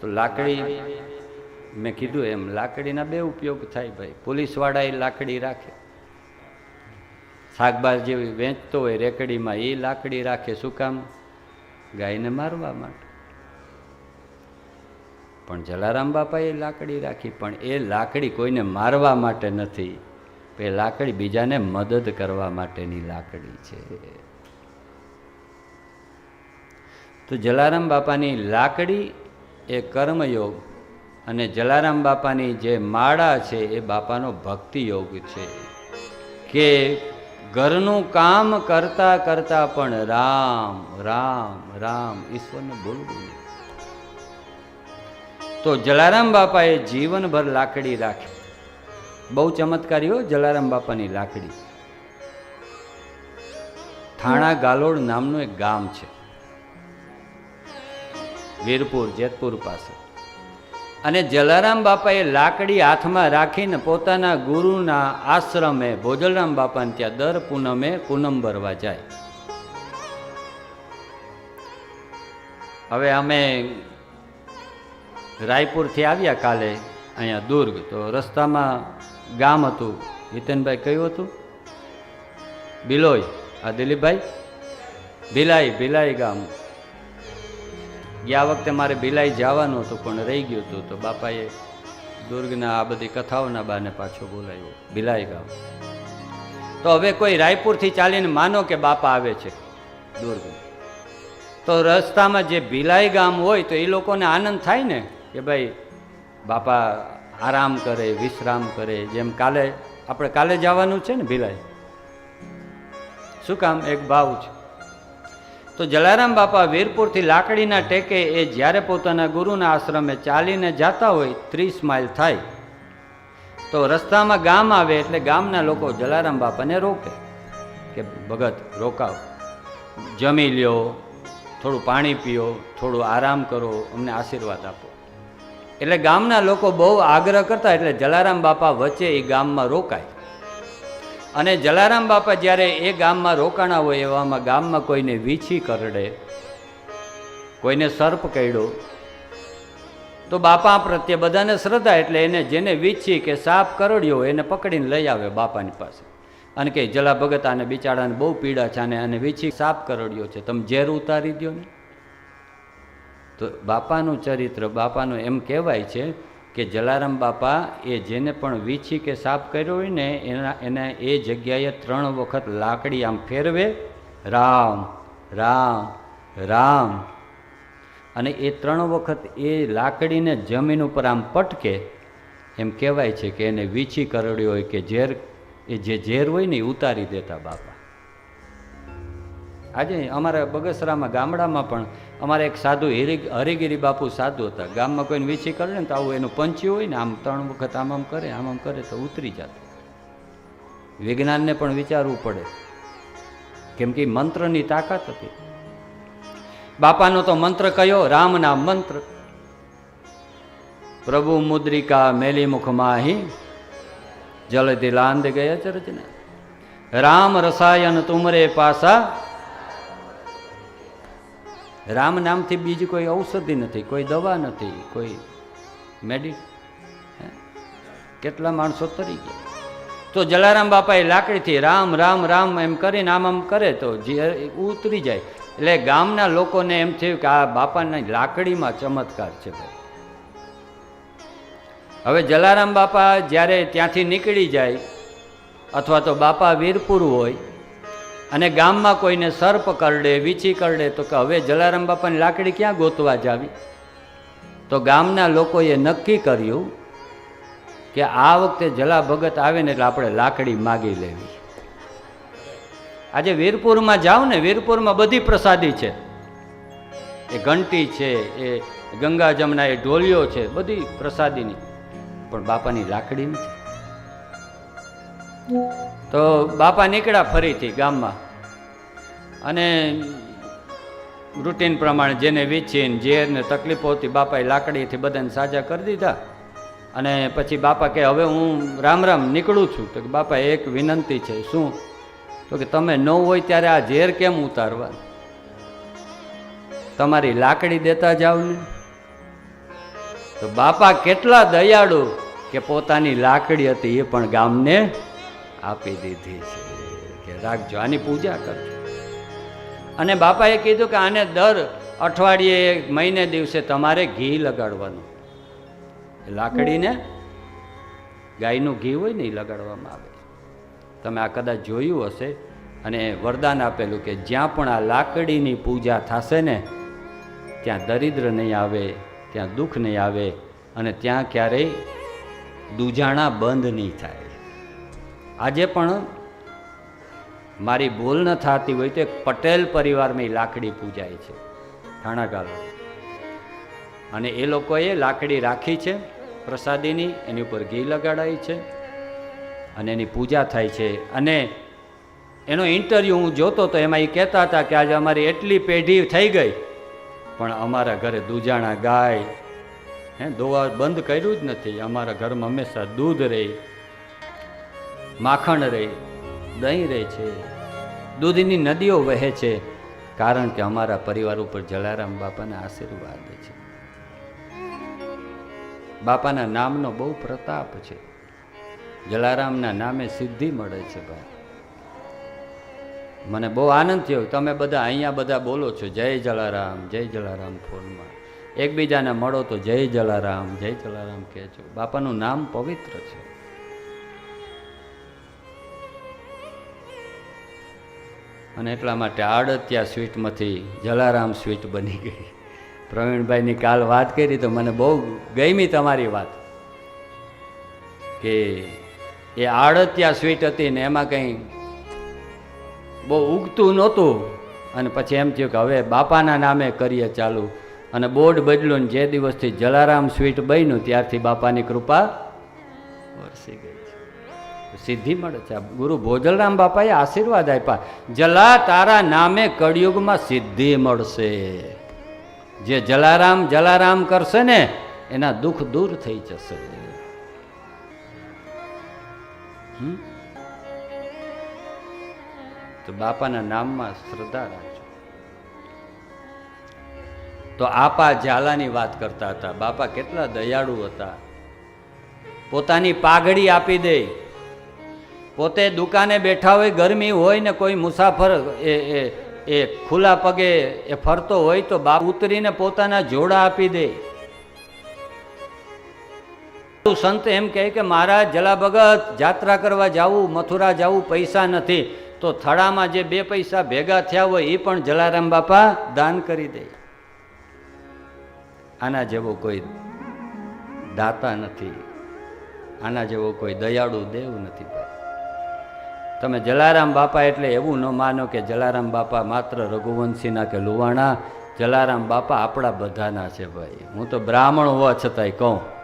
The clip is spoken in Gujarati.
તો લાકડી, મેં કીધું એમ, લાકડીના બે ઉપયોગ થાય ભાઈ. પોલીસવાળા એ લાકડી રાખે. શાકભાજી વેચતો હોય રેકડીમાં, એ લાકડી રાખે. શું કામ? ગાયને મારવા માટે. પણ જલારામ બાપાએ લાકડી રાખી, પણ એ લાકડી કોઈને મારવા માટે નથી. એ લાકડી બીજાને મદદ કરવા માટેની લાકડી છે. તો જલારામ બાપાની લાકડી એ કર્મયોગ અને જલારામ બાપાની જે માળા છે એ બાપાનો ભક્તિ યોગ છે. કે ઘરનું કામ કરતા કરતા પણ રામ રામ રામ ઈશ્વરને બોલવું નહીં તો જલારામ બાપાએ જીવનભર લાકડી રાખી. બહુ ચમત્કારી હો જલારામ બાપાની લાકડી. થાણા ગાલોડ નામનું એક ગામ છે. વીરપુર, જેતપુર પાસે. અને જલારામ બાપાએ લાકડી હાથમાં રાખીને પોતાના ગુરુના આશ્રમે ભોજલરામ બાપાને ત્યાં દર પૂનમે પૂનમ ભરવા જાય. હવે અમે રાયપુરથી આવ્યા કાલે અહીંયા દુર્ગ, તો રસ્તામાં ગામ હતું. હિતનભાઈ કયું હતું? બિલોય. આ દિલીપભાઈ? ભિલાઈ ભિલાઈ ગામ. ગયા વખતે મારે ભિલાઈ જવાનું હતું, પણ રહી ગયું હતું તો બાપાએ દુર્ગના આ બધી કથાઓના બાને પાછો બોલાવ્યો ભિલાઈ ગામ. તો હવે કોઈ રાયપુરથી ચાલીને માનો કે બાપા આવે છે દુર્ગ તો રસ્તામાં જે ભિલાઈ ગામ હોય તો એ લોકોને આનંદ થાય ને કે ભાઈ બાપા આરામ કરે, વિશ્રામ કરે, જેમ કાલે, આપણે કાલે જવાનું છે ને ભિલાઈ શું કામ? એક ભાવ છે. તો જલારામ બાપા વીરપુરથી લાકડીના ટેકે એ જ્યારે પોતાના ગુરુના આશ્રમે ચાલીને જતા હોય, ત્રીસ માઇલ થાય. તો રસ્તામાં ગામ આવે એટલે ગામના લોકો જલારામ બાપાને રોકે કે, ભગત, રોકાવ. જમી લ્યો, થોડું પાણી પીઓ, થોડું આરામ કરો, અમને આશીર્વાદ આપો. એટલે ગામના લોકો બહુ આગ્રહ કરતા એટલે જલારામ બાપા વચ્ચે એ ગામમાં રોકાય. અને જલારામ બાપા જ્યારે એ ગામમાં રોકાણા હોય એવામાં ગામમાં કોઈને વીછી કરડે, કોઈને સર્પ કરડ્યો તો બાપા પ્રત્યે બધાને શ્રદ્ધા એટલે એને જેને વીછી કે સાપ કરડ્યો એને પકડીને લઈ આવે બાપાની પાસે. અને કે જલા ભગત આને બિચારાને બહુ પીડા છે અને આને વીછી સાપ કરડ્યો છે. તમે ઝેર ઉતારી દો ને તો બાપાનું ચરિત્ર, બાપાનું એમ કહેવાય છે કે જલારામ બાપા એ જેને પણ વીછી કે સાપ કર્યો હોય ને, એના, એને એ જગ્યાએ ત્રણ વખત લાકડી આમ ફેરવે, રામ રામ રામ. અને એ ત્રણ વખત એ લાકડીને જમીન ઉપર આમ પટકે, એમ કહેવાય છે કે એને વીછી કરડ્યો હોય કે ઝેર, એ જે ઝેર હોય ને એ ઉતારી દેતા બાપા. આજે અમારા બગસરામાં ગામડામાં પણ અમારે એક સાધુ હિરી હરિગીરી બાપુ સાધુ હતા. ગામમાં કોઈને વીછી કરે ને તો આવું એનું પંચ્યું હોય ને આમ ત્રણ વખત આમ આમ કરે, આમ આમ કરે તો ઉતરી જતું. વિજ્ઞાનને પણ વિચારવું પડે. કેમ કે મંત્રની તાકાત હતી. બાપાનો તો મંત્ર કયો? રામના મંત્ર. પ્રભુ મુદ્રિકા મેલી મુખમાહી જલધી લાંદ ગયા ચરજના. રામ રસાયન તુમરે પાસા રામ નામથી બીજી કોઈ ઔષધિ નથી, કોઈ દવા નથી, કોઈ મેડિ કેટલા માણસો તરી ગયા. તો જલારામ બાપાએ લાકડીથી રામ રામ રામ એમ કરીને આમ આમ કરે તો જે ઉતરી જાય. એટલે ગામના લોકોને એમ થયું કે આ બાપાની લાકડીમાં ચમત્કાર છે ભાઈ. હવે જલારામ બાપા જ્યારે ત્યાંથી નીકળી જાય, અથવા તો બાપા વીરપુર હોય અને ગામમાં કોઈને સર્પ કરડે, વીછી કરડે તો કે હવે જલારામ બાપાની લાકડી ક્યાં ગોતવા જાવી? તો ગામના લોકોએ નક્કી કર્યું કે આ વખતે જલા ભગત આવે ને એટલે આપણે લાકડી માગી લેવી. આજે વીરપુરમાં જાઓ ને, વીરપુરમાં બધી પ્રસાદી છે. એ ઘંટી છે, એ ગંગા જમના એ ઢોલિયો છે, બધી પ્રસાદીની. પણ બાપાની લાકડી નથી. તો બાપા નીકળ્યા ફરીથી ગામમાં. અને રૂટીન પ્રમાણે જેને વીછીને ઝેરને તકલીફો હતી, બાપાએ લાકડીથી બધાને સાજા કરી દીધા. અને પછી બાપા કે હવે હું રામ રામ નીકળું છું. તો કે, બાપા, એક વિનંતી છે. શું? તો કે, તમે ન હોય ત્યારે આ ઝેર કેમ ઉતારવા? તમારી લાકડી દેતા જાઓ ને. તો બાપા કેટલા દયાળુ કે પોતાની લાકડી હતી એ પણ ગામને આપી દીધી છે કે રાખજો, આની પૂજા કરજો. અને બાપાએ કીધું કે આને દર અઠવાડિયે મહિને દિવસે તમારે ઘી લગાડવાનું. લાકડીને ગાયનું ઘી હોય ને એ લગાડવામાં આવે. તમે આ કદાચ જોયું હશે અને વરદાન આપેલું કે જ્યાં પણ આ લાકડીની પૂજા થશે ને, ત્યાં દરિદ્ર નહીં આવે, ત્યાં દુઃખ નહીં આવે અને ત્યાં ક્યારેય દુજાણા બંધ નહીં થાય. આજે પણ મારી ભૂલ ન થતી હોય તો એક પટેલ પરિવારમાં એ લાકડી પૂજાય છે થાણાગાલા અને એ લોકોએ લાકડી રાખી છે, પ્રસાદીની, એની ઉપર ઘી લગાડાય છે, અને એની પૂજા થાય છે. અને એનો ઇન્ટરવ્યૂ હું જોતો તો એમાં એ કહેતા હતા કે આજે અમારી એટલી પેઢી થઈ ગઈ, પણ અમારા ઘરે દૂજાણા ગાય, હે, દોવા બંધ કર્યું જ નથી. અમારા ઘરમાં હંમેશા દૂધ રહે. માખણ રહે, દહીં રહે છે, દૂધની નદીઓ વહે છે, કારણ કે અમારા પરિવાર ઉપર જલારામ બાપાના આશીર્વાદ છે. બાપાના નામનો બહુ પ્રતાપ છે. જલારામના નામે સિદ્ધિ મળે છે ભાઈ મને બહુ આનંદ થયો. તમે બધા અહીંયા બધા બોલો છો, જય જલારામ જય જલારામ ફોનમાં. એકબીજાને મળો તો જય જલારામ જય જલારામ કહેજો બાપાનું નામ પવિત્ર છે. અને એટલા માટે આડત્યા સ્વીટમાંથી જલારામ સ્વીટ બની ગઈ. પ્રવીણભાઈની કાલ વાત કરી તો મને બહુ ગમી તમારી વાત કે એ આડત્યા સ્વીટ હતી ને એમાં કંઈ બહુ ઉગતું નહોતું. અને પછી એમ થયું કે હવે બાપાના નામે કરીએ ચાલુ. અને બોર્ડ બદલ્યું ને જે દિવસથી જલારામ સ્વીટ બન્યું ત્યારથી બાપાની કૃપા વરસી ગઈ. સિદ્ધિ મળે છે. ગુરુ ભોજલરામ બાપાએ આશીર્વાદ આપ્યા. જલા તારા નામે કળિયુગમાં સિદ્ધિ મળશે. જે જલારામ જલારામ કરશે ને, એના દુઃખ દૂર થઈ જશે? તો બાપાના નામમાં શ્રદ્ધા રાખજો. તો આપા ઝાલાની વાત કરતા હતા. બાપા કેટલા દયાળુ હતા. પોતાની પાઘડી આપી દે. પોતે દુકાને બેઠા હોય, ગરમી હોય ને કોઈ મુસાફર એ એ એ ખુલ્લા પગે એ ફરતો હોય તો બાપ ઉતરીને પોતાના જોડા આપી દે. સંત એમ કહે કે મારા જલા ભગત જાત્રા કરવા જાવું, મથુરા જાવું, પૈસા નથી. તો થળામાં જે બે પૈસા ભેગા થયા હોય એ પણ જલારામ બાપા દાન કરી દે. આના જેવો કોઈ દાતા નથી. આના જેવો કોઈ દયાળુ દેવ નથી. તમે જલારામ બાપા એટલે એવું ન માનો કે જલારામ બાપા માત્ર રઘુવંશીના કે લુવાણા, જલારામ બાપા આપણા બધાના છે ભાઈ. હું તો બ્રાહ્મણ હોવા છતાંય કહું.